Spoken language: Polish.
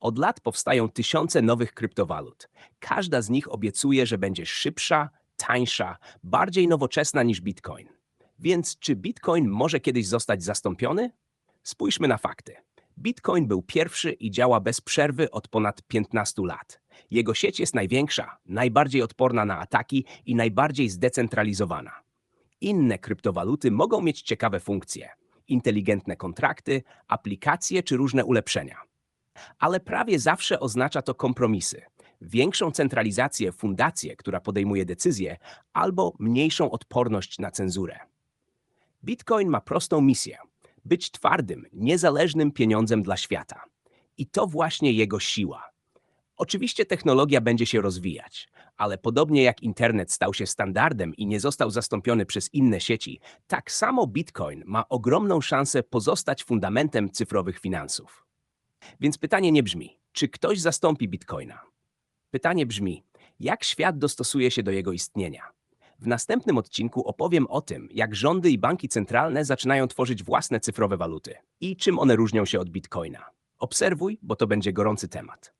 Od lat powstają tysiące nowych kryptowalut. Każda z nich obiecuje, że będzie szybsza, tańsza, bardziej nowoczesna niż Bitcoin. Więc czy Bitcoin może kiedyś zostać zastąpiony? Spójrzmy na fakty. Bitcoin był pierwszy i działa bez przerwy od ponad 15 lat. Jego sieć jest największa, najbardziej odporna na ataki i najbardziej zdecentralizowana. Inne kryptowaluty mogą mieć ciekawe funkcje inteligentne kontrakty, aplikacje czy różne ulepszenia. Ale prawie zawsze oznacza to kompromisy. Większą centralizację fundację, która podejmuje decyzje, albo mniejszą odporność na cenzurę. Bitcoin ma prostą misję: być twardym, niezależnym pieniądzem dla świata. I to właśnie jego siła. Oczywiście technologia będzie się rozwijać, ale podobnie jak internet stał się standardem i nie został zastąpiony przez inne sieci, tak samo Bitcoin ma ogromną szansę pozostać fundamentem cyfrowych finansów. Więc pytanie nie brzmi, czy ktoś zastąpi Bitcoina? Pytanie brzmi, jak świat dostosuje się do jego istnienia? W następnym odcinku opowiem o tym, jak rządy i banki centralne zaczynają tworzyć własne cyfrowe waluty i czym one różnią się od Bitcoina. Obserwuj, bo to będzie gorący temat.